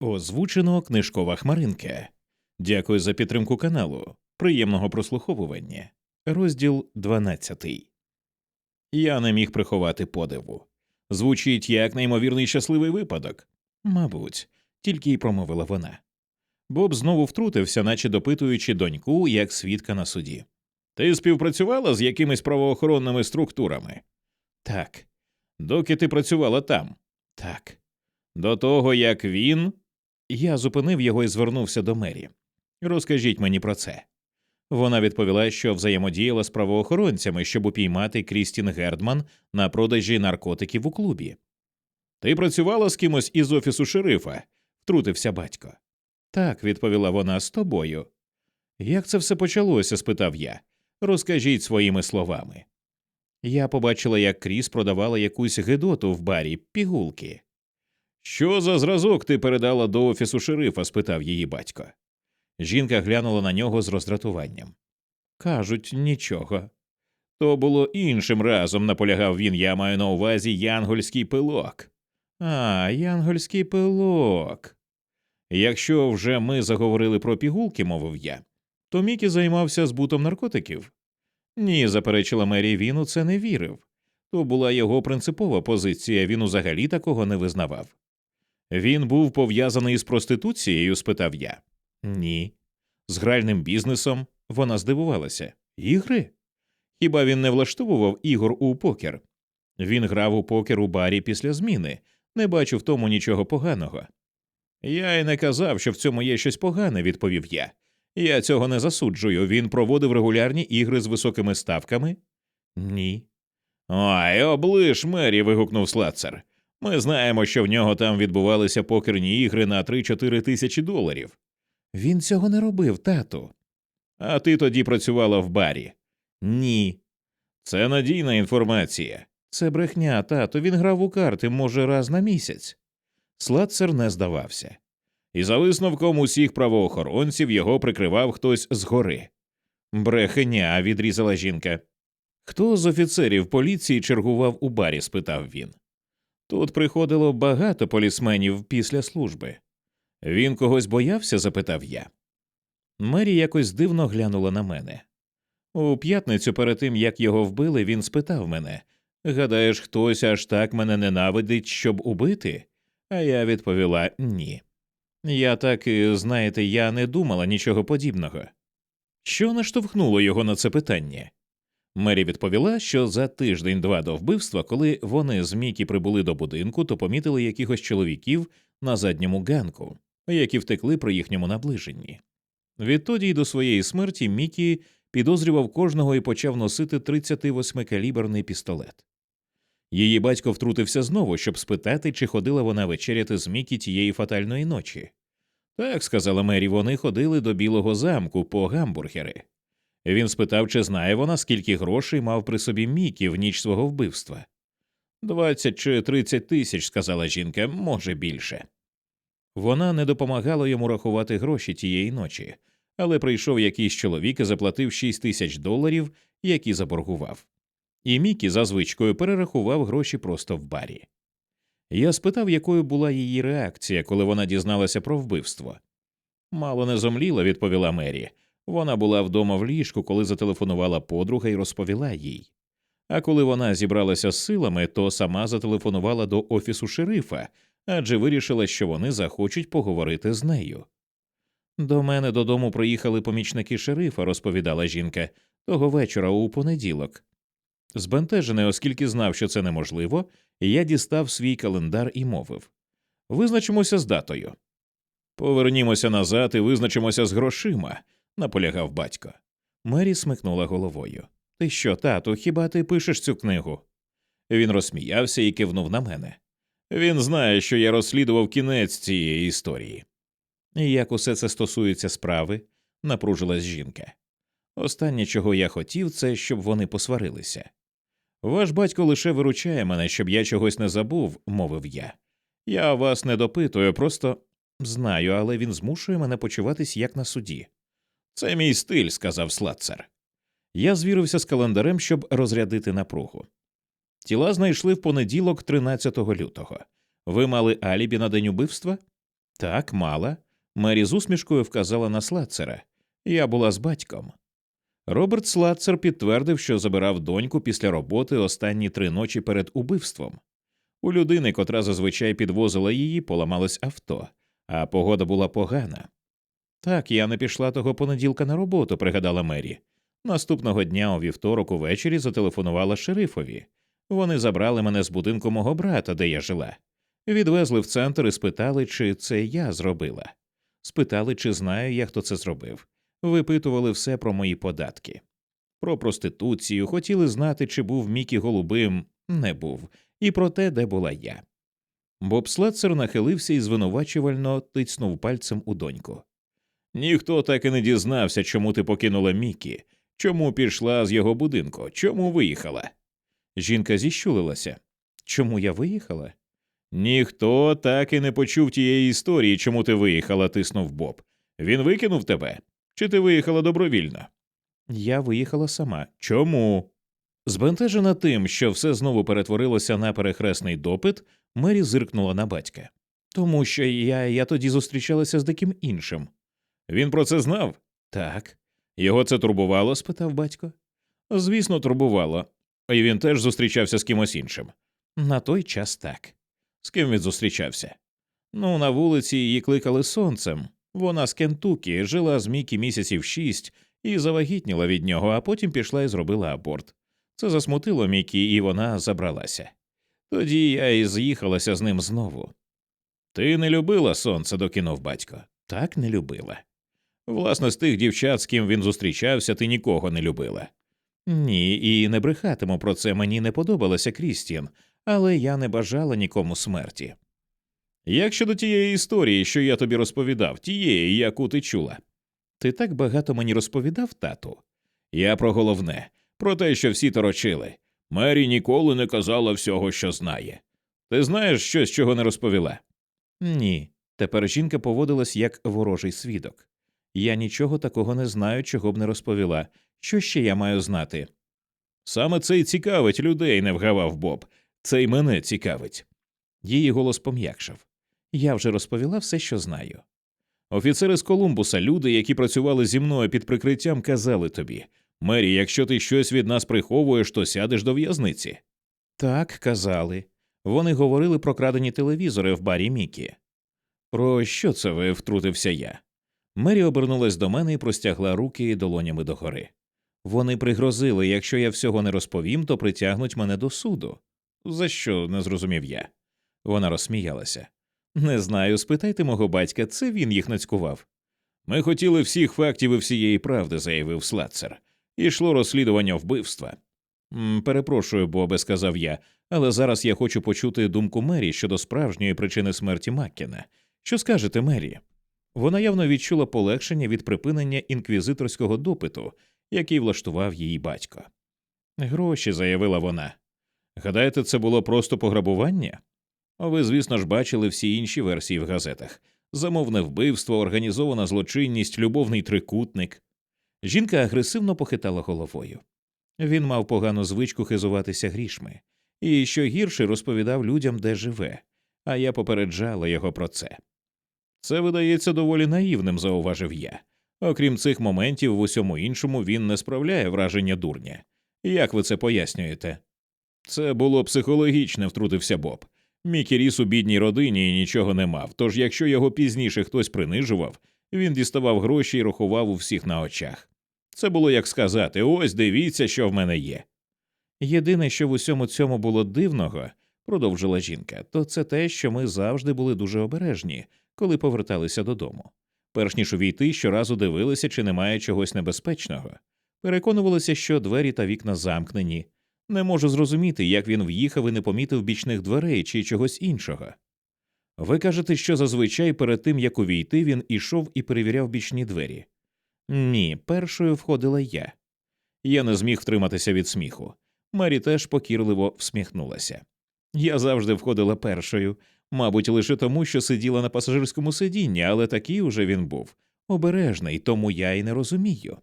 Озвучено книжкова хмаринка. Дякую за підтримку каналу. Приємного прослуховування. Розділ 12. Я не міг приховати подиву. Звучить як неймовірний щасливий випадок. Мабуть, тільки й промовила вона. Боб знову втрутився, наче допитуючи доньку як свідка на суді. Ти співпрацювала з якимись правоохоронними структурами? Так. Доки ти працювала там? Так. До того, як він. Я зупинив його і звернувся до Мері. Розкажіть мені про це. Вона відповіла, що взаємодіяла з правоохоронцями, щоб упіймати Крістін Гердман на продажі наркотиків у клубі. Ти працювала з кимось із офісу шерифа? втрутився батько. Так, відповіла вона з тобою. Як це все почалося? спитав я. Розкажіть своїми словами. Я побачила, як Кріс продавала якусь гидоту в барі пігулки. Що за зразок ти передала до офісу шерифа? спитав її батько. Жінка глянула на нього з роздратуванням. Кажуть, нічого. То було іншим разом, наполягав він, я маю на увазі янгольський пилок. А, янгольський пилок. Якщо вже ми заговорили про пігулки, мовив я, то Мікі займався збутом наркотиків. Ні, заперечила Мері, він у це не вірив. То була його принципова позиція, він узагалі такого не визнавав. Він був пов'язаний з проституцією? спитав я. Ні. З гральним бізнесом вона здивувалася. Ігри? Хіба він не влаштовував ігор у покер? Він грав у покер у барі після зміни, не бачу в тому нічого поганого. Я й не казав, що в цьому є щось погане, відповів я. Я цього не засуджую. Він проводив регулярні ігри з високими ставками? Ні. Ой, облиш Мері. вигукнув Слацер. Ми знаємо, що в нього там відбувалися покерні ігри на 3-4 тисячі доларів. Він цього не робив, тату. А ти тоді працювала в барі? Ні. Це надійна інформація. Це брехня, тато. Він грав у карти, може, раз на місяць. Слацер не здавався. І за висновком усіх правоохоронців його прикривав хтось згори. Брехеня, відрізала жінка. Хто з офіцерів поліції чергував у барі? спитав він. Тут приходило багато полісменів після служби. Він когось боявся? запитав я. Мері якось дивно глянула на мене. У п'ятницю, перед тим як його вбили, він спитав мене Гадаєш, хтось аж так мене ненавидить, щоб убити? А я відповіла ні. Я так, знаєте, я не думала нічого подібного. Що наштовхнуло його на це питання? Мері відповіла, що за тиждень-два до вбивства, коли вони з Мікі прибули до будинку, то помітили якихось чоловіків на задньому ганку, які втекли при їхньому наближенні. Відтоді й до своєї смерті Мікі підозрював кожного і почав носити 38-каліберний пістолет. Її батько втрутився знову, щоб спитати, чи ходила вона вечеряти з Мікі тієї фатальної ночі. Так, сказала Мері, вони ходили до Білого замку по гамбургери. Він спитав, чи знає вона, скільки грошей мав при собі Мікі в ніч свого вбивства. Двадцять чи тридцять тисяч, сказала жінка, може більше. Вона не допомагала йому рахувати гроші тієї ночі, але прийшов якийсь чоловік і заплатив шість тисяч доларів, які заборгував. І Мікі за звичкою перерахував гроші просто в барі. Я спитав, якою була її реакція, коли вона дізналася про вбивство. Мало не зомліла, відповіла Мері. Вона була вдома в ліжку, коли зателефонувала подруга і розповіла їй. А коли вона зібралася з силами, то сама зателефонувала до офісу шерифа, адже вирішила, що вони захочуть поговорити з нею. До мене додому приїхали помічники шерифа, розповідала жінка, того вечора у понеділок. Збентежений, оскільки знав, що це неможливо, я дістав свій календар і мовив Визначимося з датою. Повернімося назад і визначимося з грошима, наполягав батько. Мері смикнула головою. Ти що, тату, хіба ти пишеш цю книгу? Він розсміявся і кивнув на мене. Він знає, що я розслідував кінець цієї історії. Як усе це стосується справи, напружилась жінка. Останнє, чого я хотів, це щоб вони посварилися. Ваш батько лише виручає мене, щоб я чогось не забув, мовив я. Я вас не допитую, просто знаю, але він змушує мене почуватись як на суді. Це мій стиль, сказав Слацер. Я звірився з календарем, щоб розрядити напругу. Тіла знайшли в понеділок, 13 лютого. Ви мали алібі на день убивства? Так, мала. Мері з усмішкою вказала на Слацера. Я була з батьком. Роберт Слацер підтвердив, що забирав доньку після роботи останні три ночі перед убивством. У людини, котра зазвичай підвозила її, поламалось авто, а погода була погана. Так, я не пішла того понеділка на роботу, пригадала Мері. Наступного дня у вівторок увечері зателефонувала шерифові. Вони забрали мене з будинку мого брата, де я жила. Відвезли в центр і спитали, чи це я зробила. Спитали, чи знаю я, хто це зробив. Випитували все про мої податки. Про проституцію, хотіли знати, чи був Мікі голубим, не був, і про те, де була я. Боб Слецер нахилився і звинувачувально тицнув пальцем у доньку. Ніхто так і не дізнався, чому ти покинула Мікі, чому пішла з його будинку, чому виїхала. Жінка зіщулилася. Чому я виїхала? Ніхто так і не почув тієї історії, чому ти виїхала, тиснув Боб. Він викинув тебе? Чи ти виїхала добровільно? Я виїхала сама. Чому? Збентежена тим, що все знову перетворилося на перехресний допит, Мері зиркнула на батька. Тому що я, я тоді зустрічалася з деким іншим. Він про це знав? Так. Його це турбувало? спитав батько. Звісно, турбувало. І він теж зустрічався з кимось іншим. На той час так. З ким він зустрічався? Ну, на вулиці її кликали сонцем. Вона з Кентукі, жила з Мікі місяців шість і завагітніла від нього, а потім пішла і зробила аборт. Це засмутило Мікі, і вона забралася. Тоді я і з'їхалася з ним знову. Ти не любила сонце, докинув батько. Так не любила. Власне, з тих дівчат, з ким він зустрічався, ти нікого не любила. Ні, і не брехатиму про це мені не подобалася Крістін, але я не бажала нікому смерті. Як щодо тієї історії, що я тобі розповідав, тієї, яку ти чула? Ти так багато мені розповідав, тату. Я про головне, про те, що всі торочили. Мері ніколи не казала всього, що знає. Ти знаєш щось, чого не розповіла? Ні. Тепер жінка поводилась як ворожий свідок. Я нічого такого не знаю, чого б не розповіла. Що ще я маю знати? Саме це й цікавить людей, не вгавав Боб. Це й мене цікавить. Її голос пом'якшав. Я вже розповіла все, що знаю. Офіцери з Колумбуса, люди, які працювали зі мною під прикриттям, казали тобі Мері, якщо ти щось від нас приховуєш, то сядеш до в'язниці. Так, казали. Вони говорили про крадені телевізори в барі Мікі. Про що це ви втрутився я? Мері обернулась до мене і простягла руки долонями догори. Вони пригрозили, якщо я всього не розповім, то притягнуть мене до суду. За що не зрозумів я. Вона розсміялася. Не знаю, спитайте мого батька, це він їх нацькував. Ми хотіли всіх фактів і всієї правди, заявив Слацер. Ішло розслідування вбивства. «М, Перепрошую, Бобе, сказав я, але зараз я хочу почути думку Мері щодо справжньої причини смерті Маккіна. Що скажете, Мері? Вона явно відчула полегшення від припинення інквізиторського допиту, який влаштував її батько. Гроші, заявила вона. Гадаєте, це було просто пограбування? Ви, звісно ж, бачили всі інші версії в газетах замовне вбивство, організована злочинність, любовний трикутник. Жінка агресивно похитала головою. Він мав погану звичку хизуватися грішми, і що гірше розповідав людям, де живе, а я попереджала його про це. Це видається доволі наївним, зауважив я. Окрім цих моментів, в усьому іншому він не справляє враження дурня. Як ви це пояснюєте? Це було психологічне, втрутився Боб. Мікі ріс у бідній родині і нічого не мав, тож якщо його пізніше хтось принижував, він діставав гроші і рахував у всіх на очах. Це було як сказати ось дивіться, що в мене є. Єдине, що в усьому цьому було дивного, продовжила жінка, то це те, що ми завжди були дуже обережні, коли поверталися додому. Перш ніж увійти, щоразу дивилися, чи немає чогось небезпечного. Переконувалися, що двері та вікна замкнені. Не можу зрозуміти, як він в'їхав і не помітив бічних дверей чи чогось іншого. Ви кажете, що зазвичай перед тим як увійти, він ішов і перевіряв бічні двері. Ні, першою входила я. Я не зміг втриматися від сміху. Мері теж покірливо всміхнулася. Я завжди входила першою, мабуть, лише тому, що сиділа на пасажирському сидінні, але такий уже він був обережний, тому я й не розумію.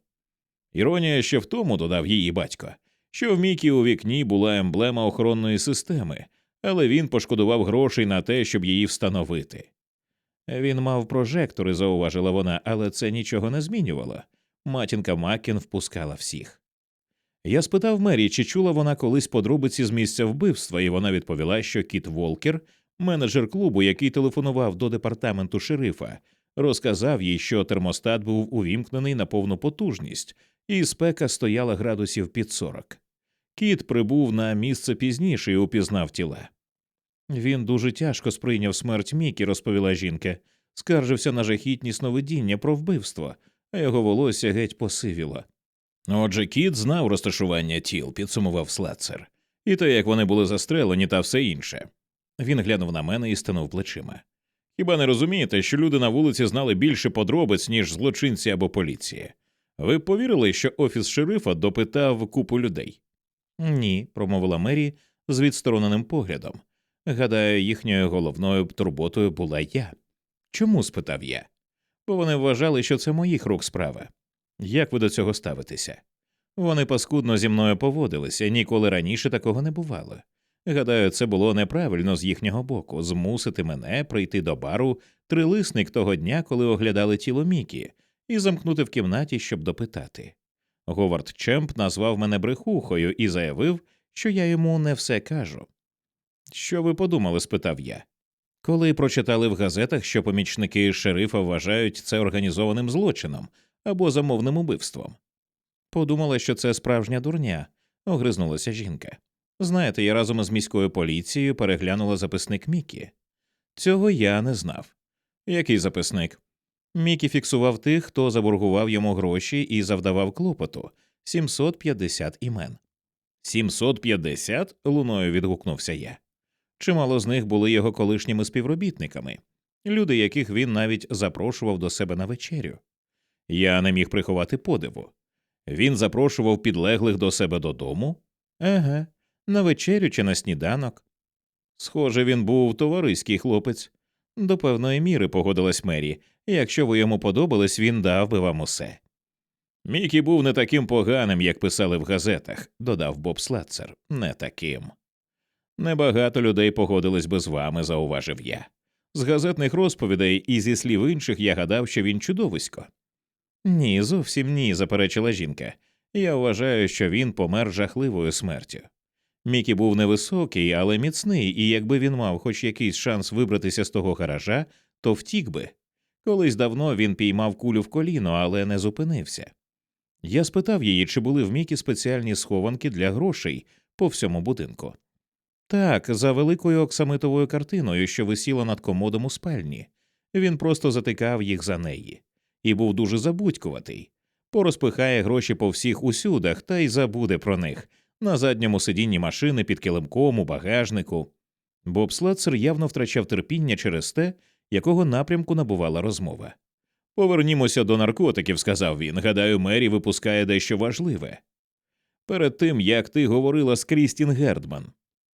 Іронія ще в тому, додав її батько, що в Мікі у вікні була емблема охоронної системи, але він пошкодував грошей на те, щоб її встановити. Він мав прожектори, зауважила вона, але це нічого не змінювало. Матінка Маккін впускала всіх. Я спитав Мері, чи чула вона колись подробиці з місця вбивства, і вона відповіла, що Кіт Волкер, менеджер клубу, який телефонував до департаменту шерифа, розказав їй, що термостат був увімкнений на повну потужність, і спека стояла градусів під 40. Кіт прибув на місце пізніше і упізнав тіла. Він дуже тяжко сприйняв смерть Мікі, розповіла жінка, скаржився на жахітні сновидіння про вбивство, а його волосся геть посивіло. Отже, кіт знав розташування тіл, підсумував Слацер, і те, як вони були застрелені, та все інше. Він глянув на мене і стенув плечима. Хіба не розумієте, що люди на вулиці знали більше подробиць, ніж злочинці або поліції? Ви повірили, що офіс шерифа допитав купу людей? Ні, промовила Мері з відстороненим поглядом. Гадаю, їхньою головною турботою була я. Чому? спитав я. Бо вони вважали, що це моїх рук справа. Як ви до цього ставитеся? Вони паскудно зі мною поводилися, ніколи раніше такого не бувало. Гадаю, це було неправильно з їхнього боку змусити мене прийти до бару трилисник того дня, коли оглядали тіло Мікі, і замкнути в кімнаті, щоб допитати. Говард Чемп назвав мене брехухою і заявив, що я йому не все кажу. Що ви подумали? спитав я. Коли прочитали в газетах, що помічники шерифа вважають це організованим злочином або замовним убивством. Подумала, що це справжня дурня, огризнулася жінка. Знаєте, я разом із міською поліцією переглянула записник Мікі. Цього я не знав. Який записник? Мікі фіксував тих, хто заборгував йому гроші і завдавав клопоту 750 імен. 750? луною відгукнувся я. Чимало з них були його колишніми співробітниками, люди, яких він навіть запрошував до себе на вечерю. Я не міг приховати подиву. Він запрошував підлеглих до себе додому? Еге, на вечерю чи на сніданок. Схоже, він був товариський хлопець. До певної міри погодилась Мері. Якщо ви йому подобались, він дав би вам усе. Мікі був не таким поганим, як писали в газетах, додав Боб Слацер. Не таким. Небагато людей погодились би з вами, зауважив я. З газетних розповідей і зі слів інших я гадав, що він чудовисько. Ні, зовсім ні, заперечила жінка. Я вважаю, що він помер жахливою смертю. Мікі був невисокий, але міцний, і якби він мав хоч якийсь шанс вибратися з того гаража, то втік би. Колись давно він піймав кулю в коліно, але не зупинився. Я спитав її, чи були в Мікі спеціальні схованки для грошей по всьому будинку. Так, за великою оксамитовою картиною, що висіла над комодом у спальні, він просто затикав їх за неї і був дуже забудькуватий. Порозпихає гроші по всіх усюдах та й забуде про них на задньому сидінні машини під килимком у багажнику. Боб Слацер явно втрачав терпіння через те, якого напрямку набувала розмова. Повернімося до наркотиків, сказав він. Гадаю, Мері випускає дещо важливе. Перед тим як ти говорила з Крістін Гердман.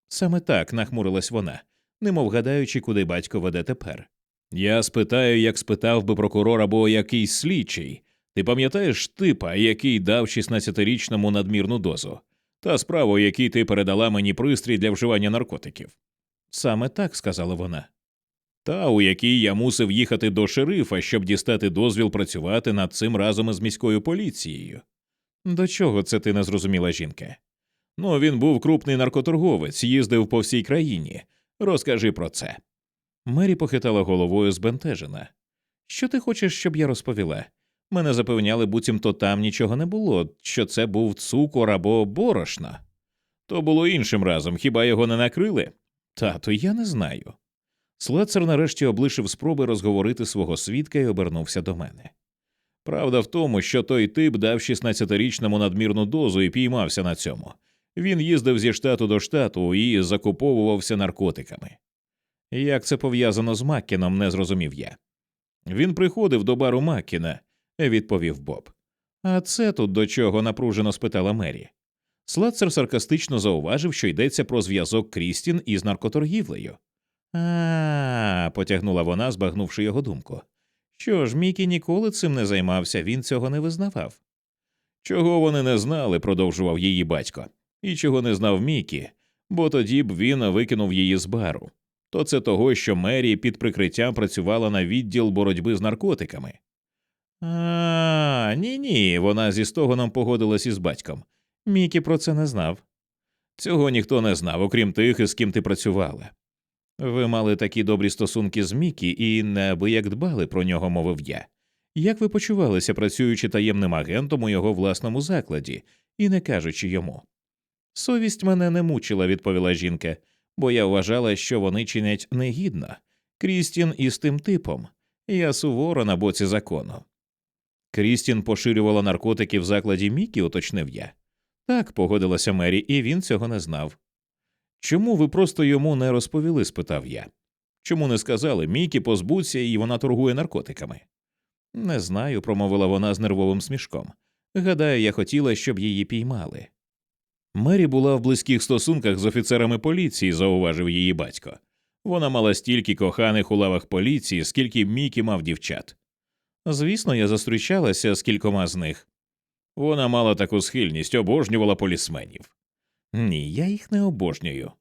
Саме так нахмурилась вона, немов гадаючи, куди батько веде тепер. Я спитаю, як спитав би прокурор або якийсь слідчий. Ти пам'ятаєш типа, який дав 16-річному надмірну дозу, та справу, якій ти передала мені пристрій для вживання наркотиків? Саме так сказала вона. Та у якій я мусив їхати до шерифа, щоб дістати дозвіл працювати над цим разом із міською поліцією. До чого це ти не зрозуміла жінка? Ну, він був крупний наркоторговець, їздив по всій країні. Розкажи про це. Мері похитала головою збентежена. Що ти хочеш, щоб я розповіла? Мене запевняли, буцімто там нічого не було, що це був цукор або борошно. То було іншим разом, хіба його не накрили? Тато, я не знаю. Слецер нарешті облишив спроби розговорити свого свідка і обернувся до мене. Правда в тому, що той тип дав 16-річному надмірну дозу і піймався на цьому. Він їздив зі штату до штату і закуповувався наркотиками. Як це пов'язано з Маккіном, не зрозумів я. Він приходив до бару Маккіна, відповів Боб. А це тут до чого? напружено спитала Мері. Слацер саркастично зауважив, що йдеться про зв'язок Крістін із наркоторгівлею. А, потягнула вона, збагнувши його думку. Що ж, Мікі ніколи цим не займався, він цього не визнавав. Чого вони не знали, продовжував її батько, і чого не знав Мікі, бо тоді б він викинув її з бару. то це того, що Мері під прикриттям працювала на відділ боротьби з наркотиками. А, ні, ні, вона зі стогоном погодилась із батьком. Мікі про це не знав. Цього ніхто не знав, окрім тих, із ким ти працювала. Ви мали такі добрі стосунки з Мікі і неабияк дбали про нього, мовив я. Як ви почувалися, працюючи таємним агентом у його власному закладі і не кажучи йому? Совість мене не мучила, відповіла жінка, бо я вважала, що вони чинять негідно. Крістін із тим типом. Я суворо на боці закону. Крістін поширювала наркотики в закладі Мікі, уточнив я. Так, погодилася Мері, і він цього не знав. Чому ви просто йому не розповіли? спитав я. Чому не сказали Мікі позбуться і вона торгує наркотиками? Не знаю, промовила вона з нервовим смішком. Гадаю, я хотіла, щоб її піймали. Мері була в близьких стосунках з офіцерами поліції, зауважив її батько. Вона мала стільки коханих у лавах поліції, скільки Мікі мав дівчат. Звісно, я зустрічалася з кількома з них. Вона мала таку схильність, обожнювала полісменів. Ні, я їх не обожнюю.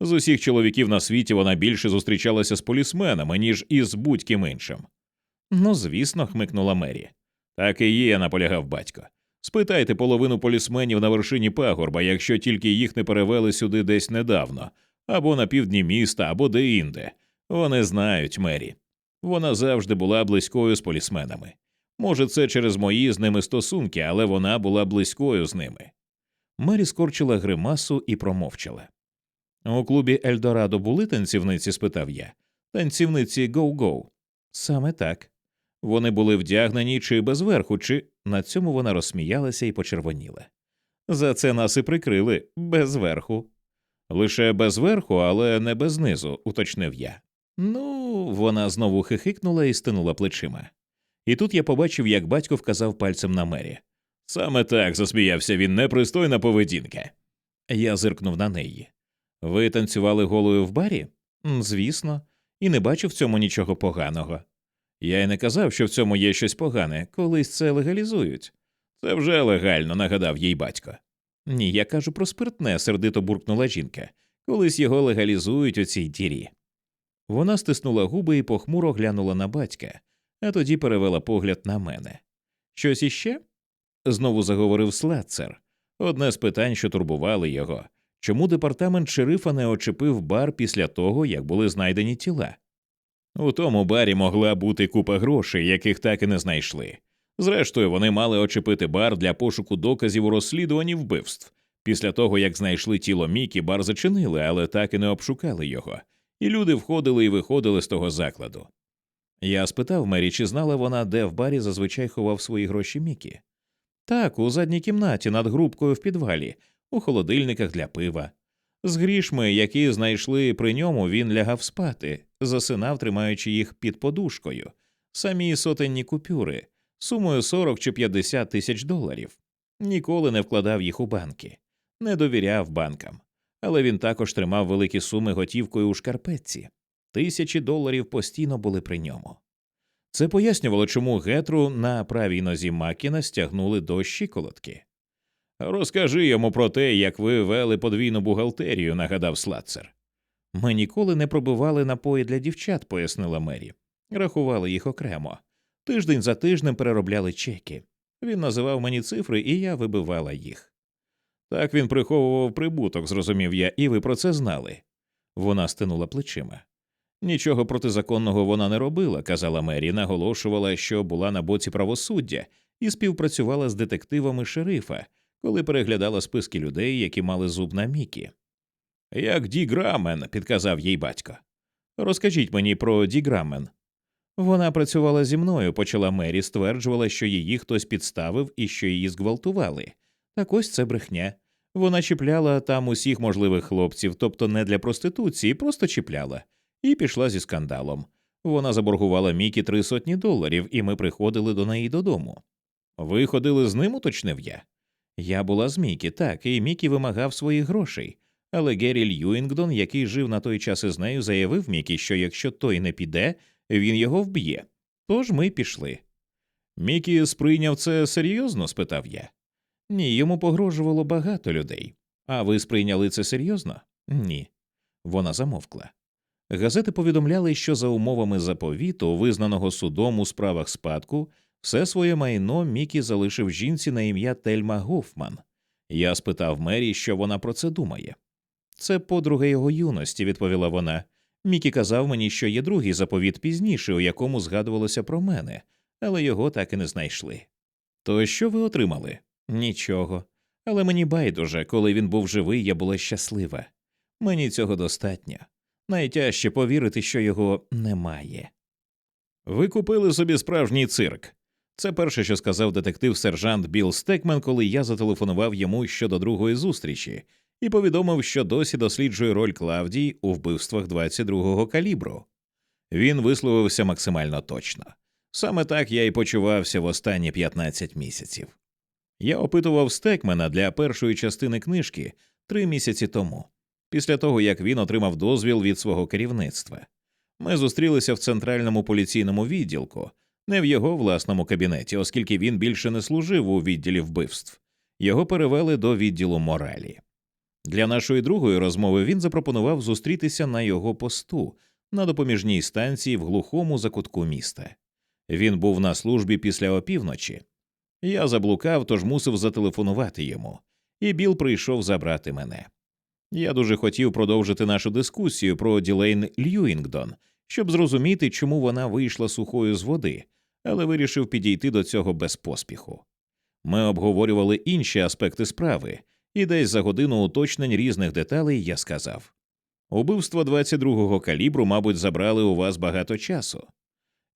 З усіх чоловіків на світі вона більше зустрічалася з полісменами, ніж із будь-ким іншим. Ну, звісно, хмикнула Мері. Так і є, наполягав батько. Спитайте половину полісменів на вершині пагорба, якщо тільки їх не перевели сюди десь недавно, або на півдні міста, або де інде. Вони знають Мері. Вона завжди була близькою з полісменами. Може, це через мої з ними стосунки, але вона була близькою з ними. Мері скорчила гримасу і промовчала. У клубі Ельдорадо були танцівниці? спитав я. Танцівниці гоу-гоу. Саме так. Вони були вдягнені чи без верху, чи на цьому вона розсміялася і почервоніла. За це нас і прикрили без верху. Лише без верху, але не без низу, уточнив я. Ну, вона знову хихикнула і стинула плечима. І тут я побачив, як батько вказав пальцем на мері. Саме так засміявся він непристойна поведінка. Я зиркнув на неї. Ви танцювали голою в барі? Звісно, і не бачив в цьому нічого поганого. Я й не казав, що в цьому є щось погане, колись це легалізують. Це вже легально, нагадав їй батько. Ні, я кажу про спиртне, сердито буркнула жінка. Колись його легалізують у цій дірі. Вона стиснула губи і похмуро глянула на батька, а тоді перевела погляд на мене. Щось іще? знову заговорив Слацер. Одне з питань, що турбували його чому департамент шерифа не очепив бар після того, як були знайдені тіла? У тому барі могла бути купа грошей, яких так і не знайшли. Зрештою, вони мали очепити бар для пошуку доказів у розслідуванні вбивств. Після того, як знайшли тіло Мікі, бар зачинили, але так і не обшукали його, і люди входили і виходили з того закладу. Я спитав Мері, чи знала вона, де в барі зазвичай ховав свої гроші Мікі. Так, у задній кімнаті над грубкою в підвалі, у холодильниках для пива. З грішми, які знайшли при ньому, він лягав спати, засинав, тримаючи їх під подушкою, самі сотенні купюри, сумою 40 чи 50 тисяч доларів. Ніколи не вкладав їх у банки, не довіряв банкам, але він також тримав великі суми готівкою у шкарпетці. Тисячі доларів постійно були при ньому. Це пояснювало, чому гетру на правій нозі Макіна стягнули до щиколотки. Розкажи йому про те, як ви вели подвійну бухгалтерію, нагадав Слацер. Ми ніколи не пробивали напої для дівчат, пояснила Мері. Рахували їх окремо. Тиждень за тижнем переробляли чеки. Він називав мені цифри, і я вибивала їх. Так він приховував прибуток, зрозумів я, і ви про це знали. Вона стинула плечима. Нічого протизаконного вона не робила, казала Мері, наголошувала, що була на боці правосуддя і співпрацювала з детективами шерифа, коли переглядала списки людей, які мали зуб на Мікі. Як Ді Грамен, підказав їй батько. Розкажіть мені про Ді Грамен. Вона працювала зі мною, почала Мері, стверджувала, що її хтось підставив і що її зґвалтували. Так ось це брехня. Вона чіпляла там усіх можливих хлопців, тобто не для проституції, просто чіпляла, і пішла зі скандалом. Вона заборгувала Мікі три сотні доларів, і ми приходили до неї додому. Ви ходили з ним, уточнив я. Я була з Мікі, так, і Мікі вимагав своїх грошей. Але Геррі Льюінгдон, який жив на той час із нею, заявив Мікі, що якщо той не піде, він його вб'є. Тож ми пішли. Мікі сприйняв це серйозно? спитав я. Ні, йому погрожувало багато людей. А ви сприйняли це серйозно? Ні. Вона замовкла. Газети повідомляли, що за умовами заповіту, визнаного судом у справах спадку, все своє майно Мікі залишив жінці на ім'я Тельма Гофман. Я спитав Мері, що вона про це думає. Це подруга його юності, відповіла вона. Мікі казав мені, що є другий заповіт пізніше, у якому згадувалося про мене, але його так і не знайшли. То що ви отримали? Нічого. Але мені байдуже, коли він був живий, я була щаслива. Мені цього достатньо. Найтяжче повірити, що його немає. Ви купили собі справжній цирк. Це перше, що сказав детектив сержант Білл Стекмен, коли я зателефонував йому щодо другої зустрічі, і повідомив, що досі досліджує роль Клавдії у вбивствах 22-го калібру. Він висловився максимально точно. Саме так я і почувався в останні 15 місяців. Я опитував Стекмена для першої частини книжки три місяці тому, після того як він отримав дозвіл від свого керівництва. Ми зустрілися в центральному поліційному відділку, не в його власному кабінеті, оскільки він більше не служив у відділі вбивств. Його перевели до відділу моралі. Для нашої другої розмови він запропонував зустрітися на його посту на допоміжній станції в глухому закутку міста. Він був на службі після опівночі. Я заблукав, тож мусив зателефонувати йому, і Біл прийшов забрати мене. Я дуже хотів продовжити нашу дискусію про Ділейн Льюінгдон, щоб зрозуміти, чому вона вийшла сухою з води, але вирішив підійти до цього без поспіху. Ми обговорювали інші аспекти справи, і десь за годину уточнень різних деталей я сказав убивство 22-го калібру, мабуть, забрали у вас багато часу.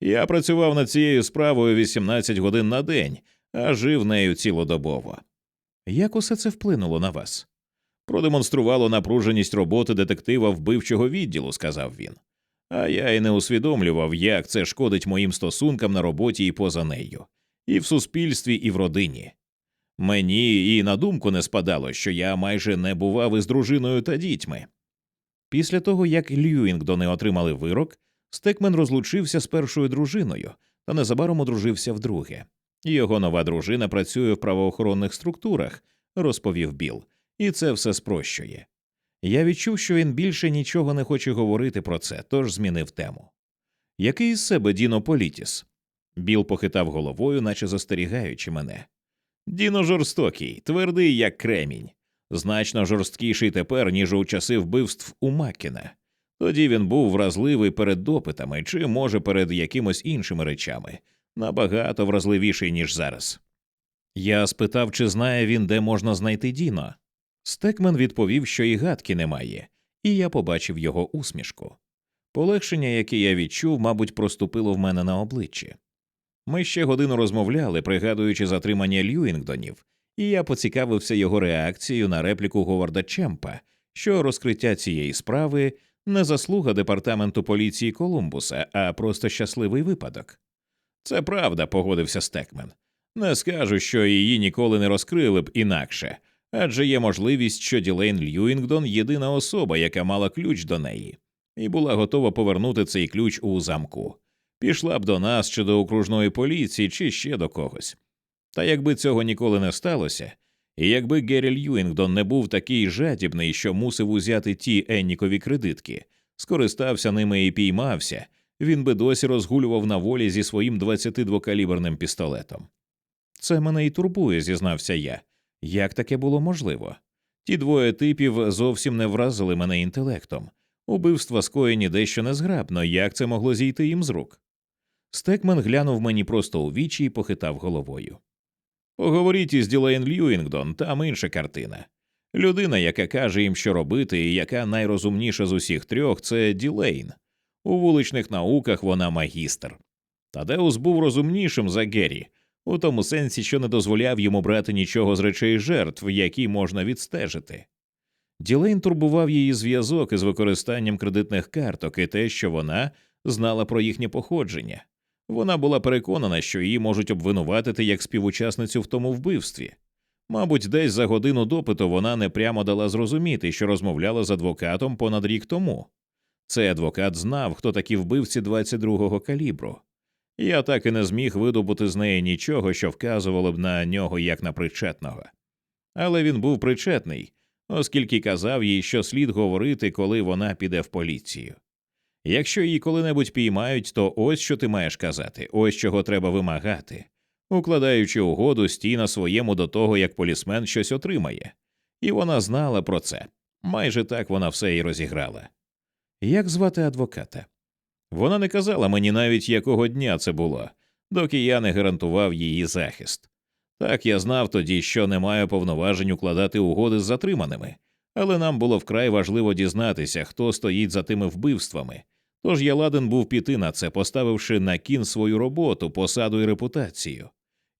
Я працював над цією справою 18 годин на день, а жив нею цілодобово. Як усе це вплинуло на вас? Продемонструвало напруженість роботи детектива вбивчого відділу, сказав він. А я й не усвідомлював, як це шкодить моїм стосункам на роботі і поза нею, і в суспільстві, і в родині. Мені і на думку не спадало, що я майже не бував із дружиною та дітьми. Після того, як Льюінгдони отримали вирок, Стекмен розлучився з першою дружиною та незабаром одружився вдруге. Його нова дружина працює в правоохоронних структурах, розповів Біл, і це все спрощує. Я відчув, що він більше нічого не хоче говорити про це, тож змінив тему. Який із себе Діно Політіс? Біл похитав головою, наче застерігаючи мене. Діно жорстокий, твердий, як кремінь, значно жорсткіший тепер, ніж у часи вбивств у Маккіна. Тоді він був вразливий перед допитами чи, може, перед якимось іншими речами, набагато вразливіший, ніж зараз. Я спитав, чи знає він, де можна знайти Діно. Стекмен відповів, що і гадки немає, і я побачив його усмішку. Полегшення, яке я відчув, мабуть, проступило в мене на обличчі. Ми ще годину розмовляли, пригадуючи затримання Льюінгдонів, і я поцікавився його реакцією на репліку Говарда Чемпа, що розкриття цієї справи не заслуга департаменту поліції Колумбуса, а просто щасливий випадок. Це правда, погодився Стекмен. Не скажу, що її ніколи не розкрили б інакше, адже є можливість, що Ділейн Льюінгдон єдина особа, яка мала ключ до неї, і була готова повернути цей ключ у замку. Пішла б до нас чи до окружної поліції, чи ще до когось. Та якби цього ніколи не сталося, і якби Геррі Льюінгдон не був такий жадібний, що мусив узяти ті Еннікові кредитки, скористався ними і піймався, він би досі розгулював на волі зі своїм 22-каліберним пістолетом. Це мене і турбує, зізнався я. Як таке було можливо? Ті двоє типів зовсім не вразили мене інтелектом. Убивства скоєні дещо незграбно, як це могло зійти їм з рук. Стекмен глянув мені просто у вічі і похитав головою. Поговоріть із Ділейн Льюінгдон, там інша картина. Людина, яка каже їм, що робити, і яка найрозумніша з усіх трьох, це Ділейн. У вуличних науках вона магістр. Тадеус був розумнішим за Геррі, у тому сенсі, що не дозволяв йому брати нічого з речей жертв, які можна відстежити. Ділейн турбував її зв'язок із використанням кредитних карток і те, що вона знала про їхнє походження. Вона була переконана, що її можуть обвинуватити як співучасницю в тому вбивстві. Мабуть, десь за годину допиту вона не прямо дала зрозуміти, що розмовляла з адвокатом понад рік тому. Цей адвокат знав, хто такі вбивці 22-го калібру. Я так і не зміг видобути з неї нічого, що вказувало б на нього як на причетного. Але він був причетний, оскільки казав їй, що слід говорити, коли вона піде в поліцію. Якщо її коли-небудь піймають, то ось що ти маєш казати, ось чого треба вимагати, укладаючи угоду стіна своєму до того, як полісмен щось отримає. І вона знала про це. Майже так вона все і розіграла. Як звати адвоката? Вона не казала мені навіть, якого дня це було, доки я не гарантував її захист. Так я знав тоді, що не маю повноважень укладати угоди з затриманими, але нам було вкрай важливо дізнатися, хто стоїть за тими вбивствами. Тож я ладен був піти на це, поставивши на кін свою роботу, посаду і репутацію.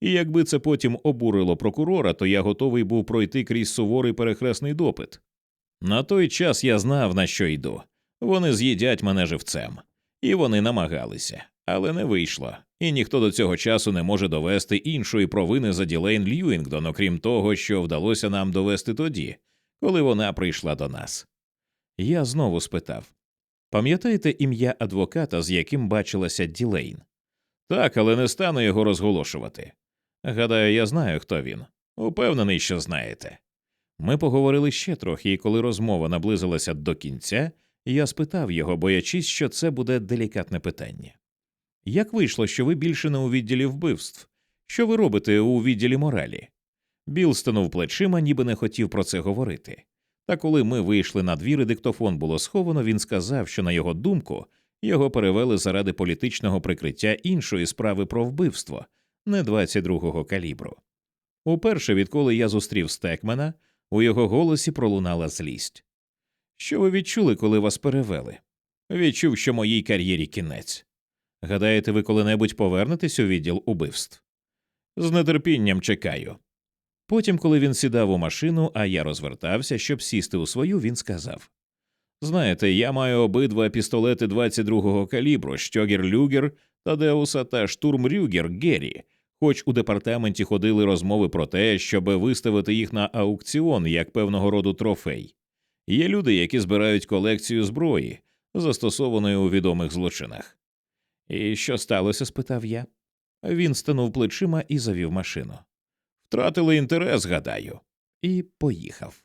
І якби це потім обурило прокурора, то я готовий був пройти крізь суворий перехресний допит. На той час я знав, на що йду. Вони з'їдять мене живцем. І вони намагалися, але не вийшло, і ніхто до цього часу не може довести іншої провини за Ділейн Льюінгдон, окрім того, що вдалося нам довести тоді, коли вона прийшла до нас. Я знову спитав пам'ятаєте ім'я адвоката, з яким бачилася Ділейн? Так, але не стану його розголошувати. Гадаю, я знаю, хто він. Упевнений, що знаєте. Ми поговорили ще трохи, і коли розмова наблизилася до кінця, я спитав його, боячись, що це буде делікатне питання. Як вийшло, що ви більше не у відділі вбивств? Що ви робите у відділі моралі? Біл стенув плечима, ніби не хотів про це говорити. Та коли ми вийшли на двір і диктофон було сховано, він сказав, що, на його думку, його перевели заради політичного прикриття іншої справи про вбивство, не 22-го калібру. Уперше, відколи я зустрів Стекмена, у його голосі пролунала злість. Що ви відчули, коли вас перевели? Відчув, що моїй кар'єрі кінець. Гадаєте, ви коли-небудь повернетесь у відділ убивств? З нетерпінням чекаю. Потім, коли він сідав у машину, а я розвертався, щоб сісти у свою, він сказав Знаєте, я маю обидва пістолети 22-го калібру Щогер Люгер Тадеуса та Штурм Рюгер Геррі, хоч у департаменті ходили розмови про те, щоб виставити їх на аукціон як певного роду трофей. Є люди, які збирають колекцію зброї, застосованої у відомих злочинах. І що сталося? спитав я. Він стенув плечима і завів машину. Втратили інтерес, гадаю, і поїхав.